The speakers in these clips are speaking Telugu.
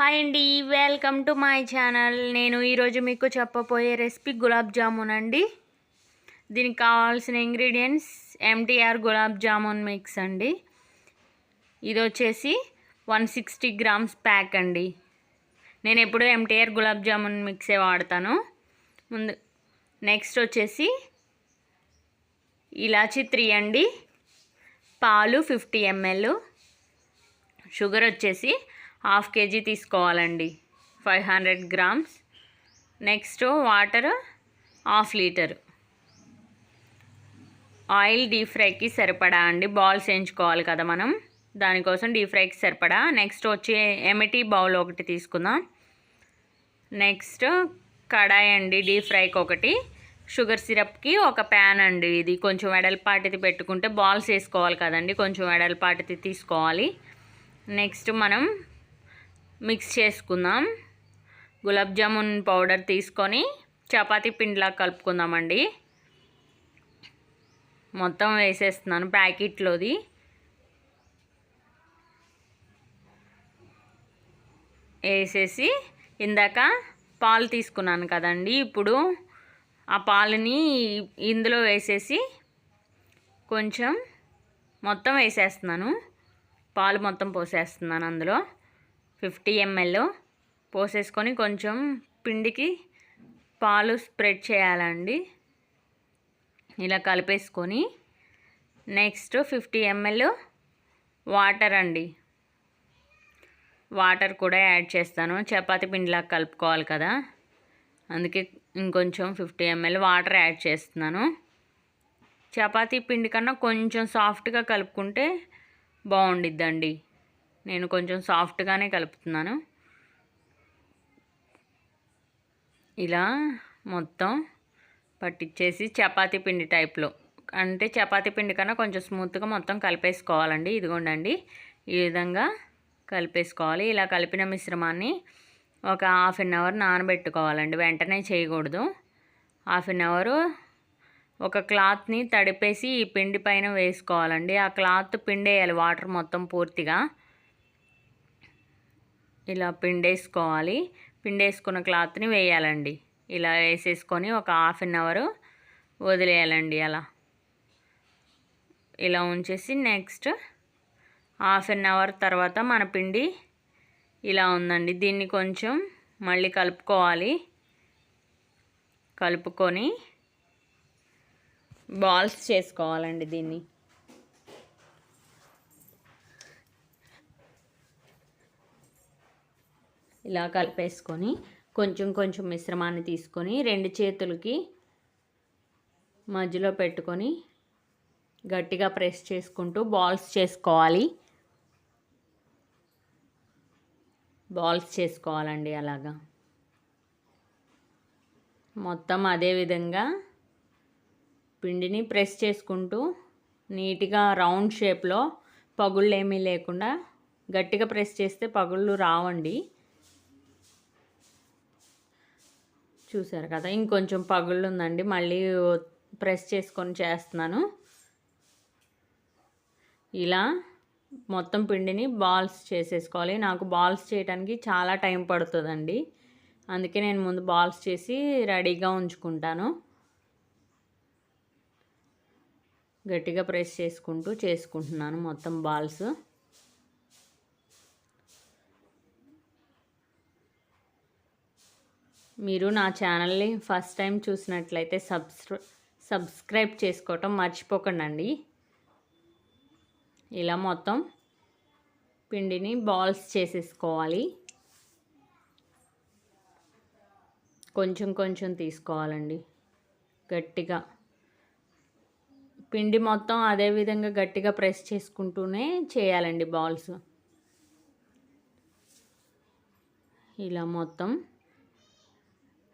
హాయ్ అండి వెల్కమ్ టు మై ఛానల్ నేను ఈరోజు మీకు చెప్పబోయే రెసిపీ గులాబ్ జామున్ అండి. దీనికి కావాల్సిన ingredients MTR gulab jamun mix అండి. ఇది వచ్చేసి వన్ సిక్స్టీ గ్రామ్స్ ప్యాక్ అండి. నేను ఎప్పుడు ఎంటీఆర్ గులాబ్ జామున్ మిక్సే వాడతాను. ముందు నెక్స్ట్ వచ్చేసి ఇలాచి త్రీ అండి. పాలు ఫిఫ్టీ ఎంఎల్ షుగర్ వచ్చేసి హాఫ్ కేజీ తీసుకోవాలండి. Five hundred grams. Next water half litre. Oil deep ఫ్రైకి సరిపడా అండి. బాల్స్ వేయించుకోవాలి కదా మనం. దానికోసం డీప్ ఫ్రైకి సరిపడా. నెక్స్ట్ వచ్చి ఎమిటీ బౌల్ ఒకటి తీసుకుందాం. నెక్స్ట్ కడాయి అండి డీప్ ఫ్రైకి ఒకటి. షుగర్ సిరప్కి ఒక ప్యాన్ అండి ఇది. కొంచెం వెడల్పాటిది పెట్టుకుంటే బాల్స్ వేసుకోవాలి కదండి. కొంచెం వెడల్పాటిది తీసుకోవాలి. నెక్స్ట్ మనం మిక్స్ చేసుకుందాం. గులాబ్ జామున్ పౌడర్ తీసుకొని చపాతీ పిండిలా కలుపుకుందామండి. మొత్తం వేసేస్తున్నాను ప్యాకెట్లోది. వేసేసి ఇందాక పాలు తీసుకున్నాను కదండి. ఇప్పుడు ఆ పాలని ఇందులో వేసేసి కొంచెం మొత్తం వేసేస్తున్నాను. పాలు మొత్తం పోసేస్తున్నాను అందులో. ఫిఫ్టీ ఎంఎల్ పోసేసుకొని కొంచెం పిండికి పాలు స్ప్రెడ్ చేయాలండి. ఇలా కలిపేసుకొని నెక్స్ట్ ఫిఫ్టీ ఎంఎల్ వాటర్ అండి. వాటర్ కూడా యాడ్ చేస్తాను. చపాతి పిండిలా కలుపుకోవాలి కదా. అందుకే ఇంకొంచెం ఫిఫ్టీ ఎంఎల్ వాటర్ యాడ్ చేస్తున్నాను. చపాతీ పిండి కన్నా కొంచెం సాఫ్ట్గా కలుపుకుంటే బాగుండిద్దండి. నేను కొంచెం సాఫ్ట్గానే కలుపుతున్నాను. ఇలా మొత్తం పట్టించేసి చపాతీ పిండి టైప్లో. అంటే చపాతీ పిండి కన్నా కొంచెం స్మూత్గా మొత్తం కలిపేసుకోవాలండి. ఇదిగోండి ఈ విధంగా కలిపేసుకోవాలి. ఇలా కలిపిన మిశ్రమాన్ని ఒక హాఫ్ అన్ అవర్ నానబెట్టుకోవాలండి. వెంటనే చేయకూడదు. హాఫ్ అన్ అవరు ఒక క్లాత్ని తడిపేసి ఈ పిండి పైన వేసుకోవాలండి. ఆ క్లాత్ పిండేయాలి వాటర్ మొత్తం పూర్తిగా. ఇలా పిండేసుకోవాలి. పిండేసుకున్న క్లాత్ని వేయాలండి. ఇలా వేసేసుకొని ఒక హాఫ్ అన్ అవర్ వదిలేయాలండి అలా. ఇలా ఉంచేసి నెక్స్ట్ హాఫ్ అన్ అవర్ తర్వాత మన పిండి ఇలా ఉందండి. దీన్ని కొంచెం మళ్ళీ కలుపుకోవాలి. కలుపుకొని బాల్స్ చేసుకోవాలండి దీన్ని. ఇలా కలిపేసుకొని కొంచెం కొంచెం మిశ్రమాన్ని తీసుకొని రెండు చేతులకి మధ్యలో పెట్టుకొని గట్టిగా ప్రెస్ చేసుకుంటూ బాల్స్ చేసుకోవాలి. బాల్స్ చేసుకోవాలండి అలాగా. మొత్తం అదే విధంగా పిండిని ప్రెస్ చేసుకుంటూ నీట్గా రౌండ్ షేప్లో పగుళ్ళు ఏమీ లేకుండా గట్టిగా ప్రెస్ చేస్తే పగుళ్ళు రావండి. చూసారు కదా ఇంకొంచెం పగుళ్ళు ఉందండి మళ్ళీ ప్రెస్ చేసుకొని చేస్తున్నాను. ఇలా మొత్తం పిండిని బాల్స్ చేసేసుకోవాలి. నాకు బాల్స్ చేయడానికి చాలా టైం పడుతుందండి. అందుకే నేను ముందు బాల్స్ చేసి రెడీగా ఉంచుకుంటాను. గట్టిగా ప్రెస్ చేసుకుంటూ చేసుకుంటున్నాను మొత్తం బాల్స్. మీరు నా ఛానల్ని ఫస్ట్ టైం చూసినట్లయితే సబ్స్క్రై సబ్స్క్రైబ్ చేసుకోవటం మర్చిపోకండి ఇలా మొత్తం పిండిని బాల్స్ చేసేసుకోవాలి. కొంచెం కొంచెం తీసుకోవాలండి. గట్టిగా. పిండి మొత్తం అదే విధంగా గట్టిగా ప్రెస్ చేసుకుంటూనే చేయాలండి బాల్స్. ఇలా మొత్తం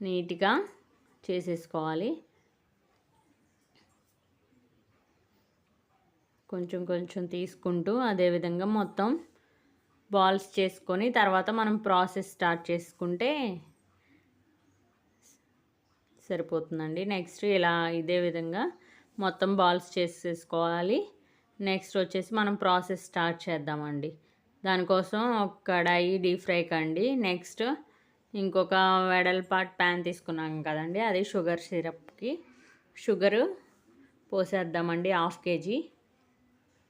నీట్గా చేసేసుకోవాలి. కొంచెం కొంచెం తీసుకుంటూ అదేవిధంగా మొత్తం బాల్స్ చేసుకొని తర్వాత మనం ప్రాసెస్ స్టార్ట్ చేసుకుంటే సరిపోతుందండి. నెక్స్ట్ ఇలా ఇదే విధంగా మొత్తం బాల్స్ చేసేసుకోవాలి. నెక్స్ట్ వచ్చేసి మనం ప్రాసెస్ స్టార్ట్ చేద్దామండి. దానికోసం ఒక కడాయి డీప్ ఫ్రై కండి నెక్స్ట్ ఇంకొక వెడల్పాట్ ప్యాన్ తీసుకున్నాం కదండి అది షుగర్ సిరప్కి. Sugar పోసేద్దామండి half KG.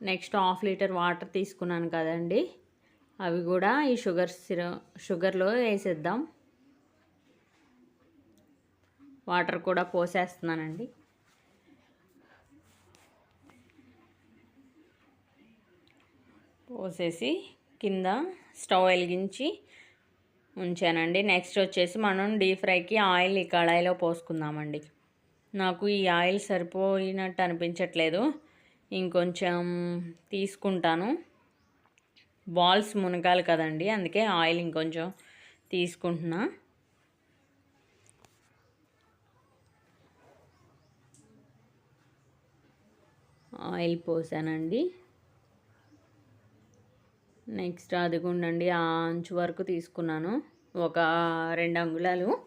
Next half litre water తీసుకున్నాను కదండి అవి కూడా ఈ షుగర్ సిర షుగర్లో వేసేద్దాం. వాటర్ కూడా పోసేస్తున్నానండి. పోసేసి కింద స్టవ్ వెలిగించి ఉంచానండి. నెక్స్ట్ వచ్చేసి మనం డీప్ ఫ్రైకి ఆయిల్ ఈ కళాయిలో పోసుకుందామండి. నాకు ఈ ఆయిల్ సరిపోయినట్టు అనిపించట్లేదు. ఇంకొంచెం తీసుకుంటాను. బాల్స్ మునగాలి కదండి అందుకే ఆయిల్ ఇంకొంచెం తీసుకుంటున్నా. ఆయిల్ పోసానండి. నెక్స్ట్ అదిగుండండి ఆ అంచు వరకు తీసుకున్నాను. ఒక రెండు అంగుళాలు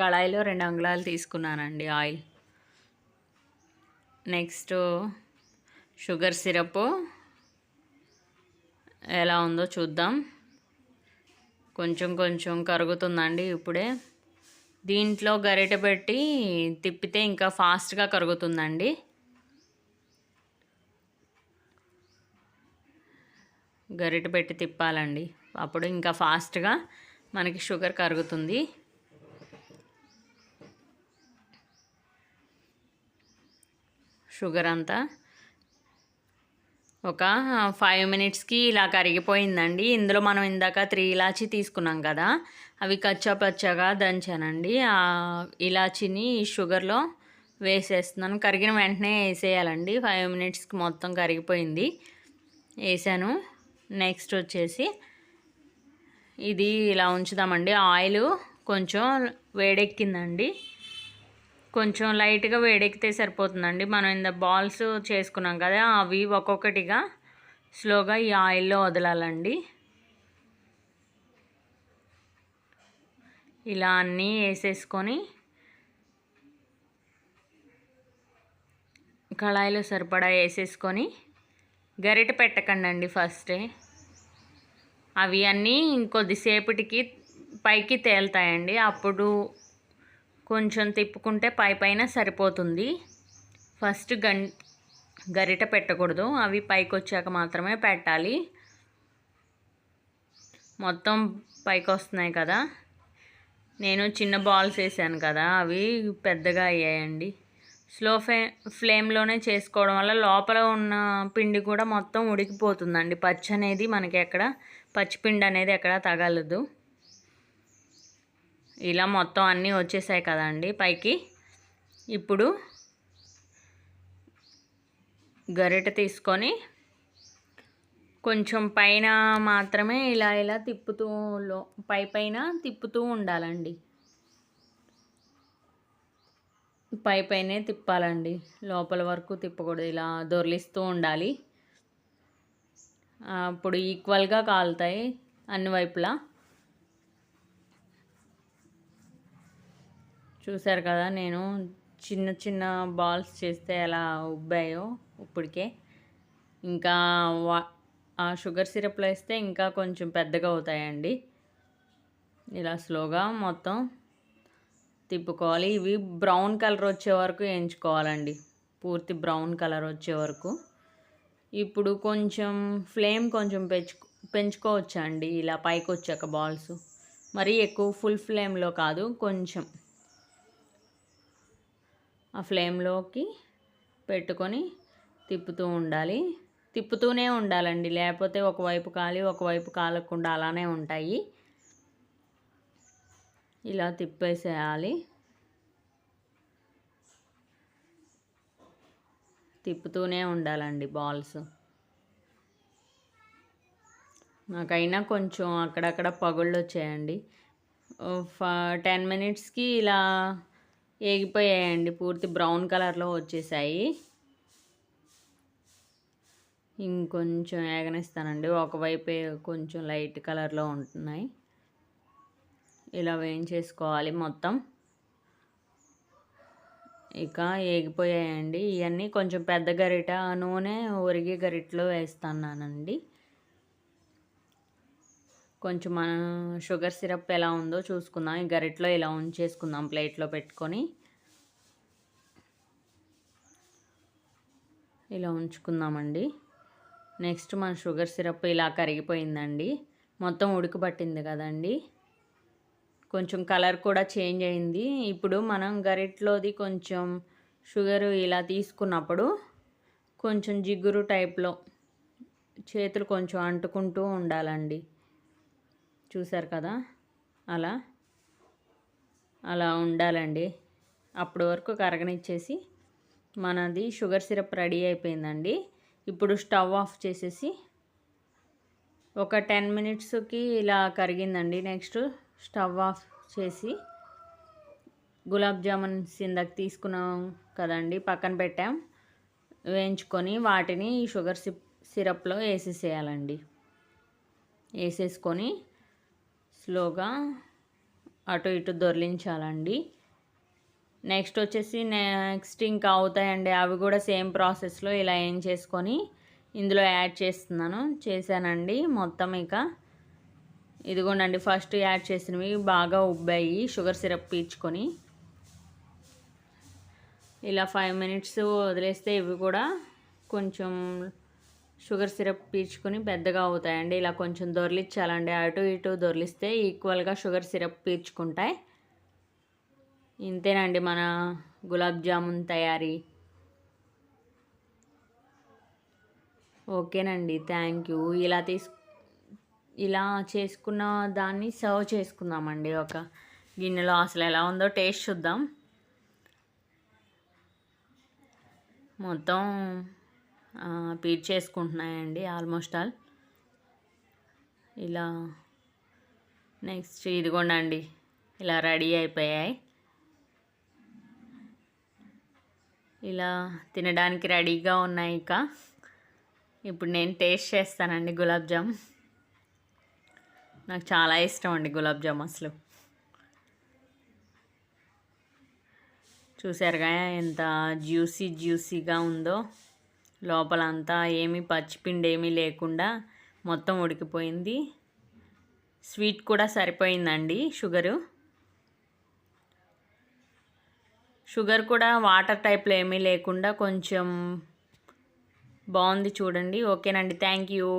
కళాయిలో రెండు అంగుళాలు తీసుకున్నానండి ఆయిల్. నెక్స్ట్ షుగర్ సిరప్ ఎలా ఉందో చూద్దాం. కొంచెం కొంచెం కరుగుతుందండి ఇప్పుడే. దీంట్లో గరిటె పెట్టి తిప్పితే ఇంకా ఫాస్ట్గా కరుగుతుందండి. గరిట పెట్టి తిప్పాలండి. అప్పుడు ఇంకా ఫాస్ట్గా మనకి షుగర్ కరుగుతుంది. షుగర్ అంతా ఒక ఫైవ్ మినిట్స్కి ఇలా కరిగిపోయిందండి. ఇందులో మనం ఇందాక త్రీ ఇలాచీ తీసుకున్నాం కదా అవి కచ్చాపచ్చగా దంచానండి. ఆ ఇలాచీని షుగర్లో వేసేస్తున్నాను. కరిగిన వెంటనే వేసేయాలండి. ఫైవ్ మినిట్స్కి మొత్తం కరిగిపోయింది. వేసాను. నెక్స్ట్ వచ్చేసి ఇది ఇలా ఉంచుదామండి. ఆయిల్ కొంచెం వేడెక్కిందండి. కొంచెం లైట్గా వేడెక్కితే సరిపోతుందండి. మనం ఇంత బాల్స్ చేసుకున్నాం కదా అవి ఒక్కొక్కటిగా స్లోగా ఈ ఆయిల్లో వదలాలండి. ఇలా అన్నీ వేసేసుకొని కళాయిలో సరిపడా వేసేసుకొని గరిట పెట్టకండి ఫస్టే. అవి అన్నీ ఇంకొద్దిసేపటికి పైకి తేలుతాయండి. అప్పుడు కొంచెం తిప్పుకుంటే పై పైన సరిపోతుంది. ఫస్ట్ గం గరిట పెట్టకూడదు. అవి పైకి వచ్చాక మాత్రమే పెట్టాలి. మొత్తం పైకి వస్తున్నాయి కదా. నేను చిన్న బాల్స్ వేసాను కదా అవి పెద్దగా అయ్యాయండి. స్లో ఫ్లే ఫ్లేమ్లోనే చేసుకోవడం వల్ల లోపల ఉన్న పిండి కూడా మొత్తం ఉడికిపోతుందండి. పచ్చి అనేది మనకి ఎక్కడ పచ్చిపిండి అనేది ఎక్కడ తగలదు. ఇలా మొత్తం అన్నీ వచ్చేసాయి కదండి పైకి. ఇప్పుడు గరిటె తీసుకొని కొంచెం పైన మాత్రమే ఇలా ఇలా తిప్పుతూ లో పై పైన తిప్పుతూ ఉండాలండి. పై పైనే తిప్పాలండి. లోపల వరకు తిప్పకూడదు. ఇలా దొర్లిస్తూ ఉండాలి. అప్పుడు ఈక్వల్గా కాలుతాయి అన్ని వైపులా. చూసారు కదా నేను చిన్న చిన్న బాల్స్ చేస్తే ఎలా ఉబ్బాయో ఇప్పటికే. ఇంకా వా ఆ షుగర్ సిరప్లో వేస్తే ఇంకా కొంచెం పెద్దగా అవుతాయండి. ఇలా స్లోగా మొత్తం తిప్పుకోవాలి. ఇవి బ్రౌన్ కలర్ వచ్చే వరకు వేయించుకోవాలండి పూర్తి బ్రౌన్ కలర్ వచ్చే వరకు. ఇప్పుడు కొంచెం ఫ్లేమ్ కొంచెం పెంచు పెంచుకోవచ్చా అండి ఇలా పైకి వచ్చాక బాల్స్. మరీ ఎక్కువ ఫుల్ ఫ్లేమ్లో కాదు కొంచెం. ఆ ఫ్లేమ్లోకి పెట్టుకొని తిప్పుతూ ఉండాలి. తిప్పుతూనే ఉండాలండి. లేకపోతే ఒకవైపు కాలి ఒకవైపు కాలకుండా అలానే ఉంటాయి. ఇలా తిప్పేసేయాలి. తిప్పుతూనే ఉండాలండి బాల్స్. నాకైనా కొంచెం అక్కడక్కడ పగుళ్ళు వచ్చాయండి. టెన్ మినిట్స్కి ఇలా ఏగిపోయాయండి. పూర్తి బ్రౌన్ కలర్లో వచ్చేసాయి. ఇంకొంచెం ఏగనిస్తానండి. ఒకవైపే కొంచెం లైట్ కలర్లో ఉంటున్నాయి. ఇలా వేయించేసుకోవాలి మొత్తం. ఇక ఏగిపోయాయండి. ఇవన్నీ కొంచెం పెద్ద గరిట నూనె ఒరిగే గరిటలో వేస్తున్నానండి కొంచెం మన షుగర్ సిరప్ ఎలా ఉందో చూసుకుందాం. ఈ గరిట్లో ఇలా ఉంచేసుకుందాం ప్లేట్లో పెట్టుకొని. ఇలా ఉంచుకుందామండి. నెక్స్ట్ మన షుగర్ సిరప్ ఇలా కరిగిపోయిందండి. మొత్తం ఉడకబట్టింది కదండి. కొంచెం కలర్ కూడా చేంజ్ అయింది. ఇప్పుడు మనం గరిట్లోది కొంచెం షుగర్ ఇలా తీసుకున్నప్పుడు కొంచెం జిగురు టైప్లో చేతులు కొంచెం అంటుకుంటూ ఉండాలండి. చూసారు కదా? అలా అలా ఉండాలండి. అప్పటి వరకు కరగనిచ్చేసి మనది షుగర్ సిరప్ రెడీ అయిపోయిందండి. ఇప్పుడు స్టవ్ ఆఫ్ చేసేసి ఒక టెన్ మినిట్స్కి ఇలా కరిగిందండి. నెక్స్ట్ స్టవ్ ఆఫ్ చేసి గులాబ్ జామున్ ఇందాక తీసుకున్నాం కదండి. పక్కన పెట్టాం. వేయించుకొని వాటిని ఈ షుగర్ సిప్ సిరప్లో వేసేసేయాలండి. వేసేసుకొని స్లోగా అటు ఇటు దొర్లించాలండి. నెక్స్ట్ వచ్చేసి నెక్స్ట్ ఇంకా అవుతాయండి. అవి కూడా సేమ్ ప్రాసెస్లో ఇలా ఏం చేసుకొని ఇందులో యాడ్ చేస్తున్నాను. చేశానండి. మొత్తం ఇక ఇదిగోండి ఫస్ట్ యాడ్ చేసినవి బాగా ఉబ్బాయి షుగర్ సిరప్ పీల్చుకొని. ఇలా ఫైవ్ మినిట్స్ వదిలేస్తే ఇవి కూడా కొంచెం షుగర్ సిరప్ పీల్చుకొని పెద్దగా అవుతాయండి. ఇలా కొంచెం దొర్లిచ్చాలండి. అటు ఇటు దొర్లిస్తే ఈక్వల్గా షుగర్ సిరప్ పీల్చుకుంటాయి. ఇంతేనండి మన గులాబ్ జామున్ తయారీ. ఓకేనండి థ్యాంక్ యూ ఇలా తీసు ఇలా చేసుకున్న దాన్ని సర్వ్ చేసుకుందామండి ఒక గిన్నెలో. అసలు ఎలా ఉందో టేస్ట్ చూద్దాం. మొత్తం పీట్ చేసుకుంటున్నాయండి ఆల్మోస్ట్ ఆల్. ఇలా నెక్స్ట్ ఇదిగోండి ఇలా రెడీ అయిపోయాయి. ఇలా తినడానికి రెడీగా ఉన్నాయి ఇక. ఇప్పుడు నేను టేస్ట్ చేస్తానండి గులాబ్ జామ్. నాకు చాలా ఇష్టం అండి గులాబ్ జామ్ అసలు. చూసారుగా ఎంత జ్యూసీ జ్యూసీగా ఉందో. లోపల అంతా ఏమీ పచ్చిపిండి ఏమీ లేకుండా మొత్తం ఉడికిపోయింది. స్వీట్ కూడా సరిపోయిందండి షుగరు. షుగర్ కూడా వాటర్ టైప్లో ఏమీ లేకుండా కొంచెం బాగుంది చూడండి. ఓకేనండి థ్యాంక్ యూ.